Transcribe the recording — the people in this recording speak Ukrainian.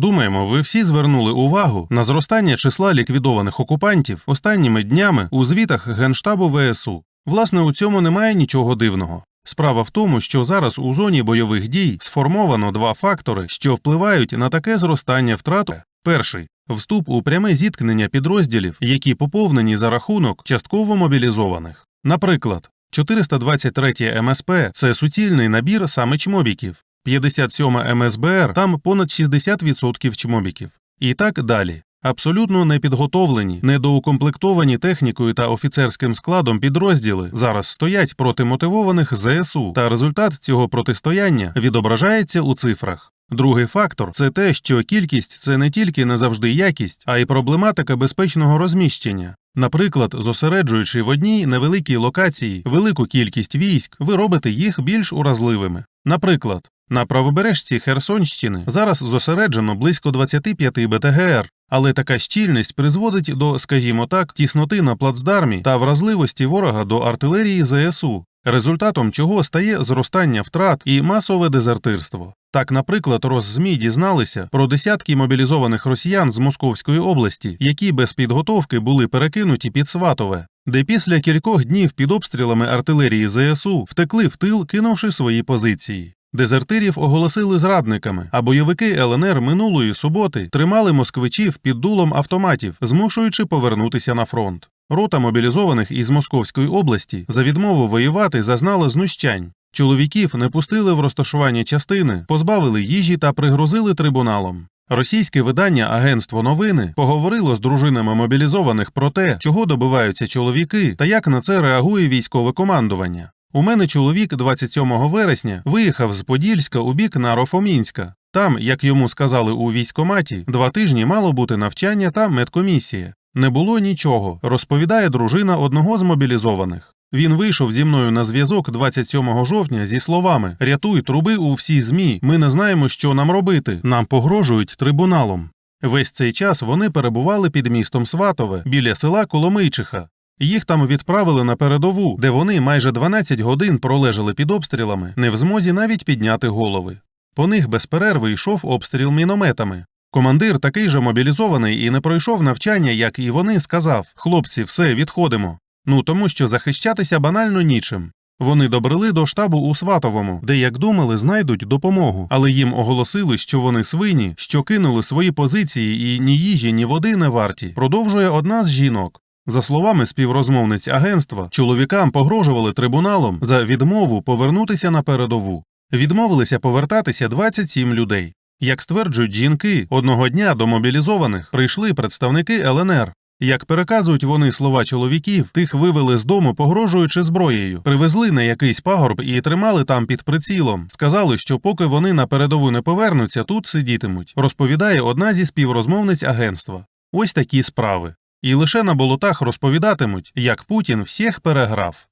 Думаємо, ви всі звернули увагу на зростання числа ліквідованих окупантів останніми днями у звітах Генштабу ВСУ. Власне, у цьому немає нічого дивного. Справа в тому, що зараз у зоні бойових дій сформовано два фактори, що впливають на таке зростання втрат. Перший вступ у пряме зіткнення підрозділів, які поповнені за рахунок частково мобілізованих. Наприклад, 423 МСП це суцільний набір саме чмобіків, 57 МСБР там понад 60% чмобіків. І так далі. Абсолютно непідготовлені, недоукомплектовані технікою та офіцерським складом підрозділи зараз стоять проти мотивованих ЗСУ, та результат цього протистояння відображається у цифрах. Другий фактор це те, що кількість це не тільки не завжди якість, а й проблематика безпечного розміщення. Наприклад, зосереджуючи в одній невеликій локації велику кількість військ, ви робите їх більш уразливими. Наприклад, на правобережці Херсонщини зараз зосереджено близько 25 БТГР, але така щільність призводить до, скажімо так, тісноти на плацдармі та вразливості ворога до артилерії ЗСУ, результатом чого стає зростання втрат і масове дезертирство. Так, наприклад, Росзмі дізналися про десятки мобілізованих росіян з Московської області, які без підготовки були перекинуті під Сватове, де після кількох днів під обстрілами артилерії ЗСУ втекли в тил, кинувши свої позиції. Дезертирів оголосили зрадниками, а бойовики ЛНР минулої суботи тримали москвичів під дулом автоматів, змушуючи повернутися на фронт. Рота мобілізованих із Московської області за відмову воювати зазнала знущань. Чоловіків не пустили в розташування частини, позбавили їжі та пригрозили трибуналом. Російське видання Агентство новини поговорило з дружинами мобілізованих про те, чого добиваються чоловіки та як на це реагує військове командування. У мене чоловік 27 вересня виїхав з Подільська у бік Нарофомінська. Там, як йому сказали у військоматі, два тижні мало бути навчання та медкомісія. Не було нічого, розповідає дружина одного з мобілізованих. Він вийшов зі мною на зв'язок 27 жовтня зі словами Рятуй труби у всі ЗМІ. Ми не знаємо, що нам робити. Нам погрожують трибуналом. Весь цей час вони перебували під містом Сватове біля села Коломийчиха. Їх там відправили на передову, де вони майже 12 годин пролежали під обстрілами, не в змозі навіть підняти голови. По них без перерви йшов обстріл мінометами. Командир, такий же мобілізований і не пройшов навчання, як і вони, сказав: Хлопці, все, відходимо. Ну тому що захищатися банально нічим. Вони добрели до штабу у Сватовому, де, як думали, знайдуть допомогу, але їм оголосили, що вони свині, що кинули свої позиції і ні їжі, ні води не варті. Продовжує одна з жінок. За словами співрозмовниць агентства, чоловікам погрожували трибуналом за відмову повернутися на передову. Відмовилися повертатися 27 людей. Як стверджують жінки, одного дня до мобілізованих прийшли представники ЛНР. Як переказують вони слова чоловіків, тих вивели з дому, погрожуючи зброєю, привезли на якийсь пагорб і тримали там під прицілом. Сказали, що поки вони на передову не повернуться, тут сидітимуть. Розповідає одна зі співрозмовниць агентства. Ось такі справи. І лише на болотах розповідатимуть, як Путін всіх переграв.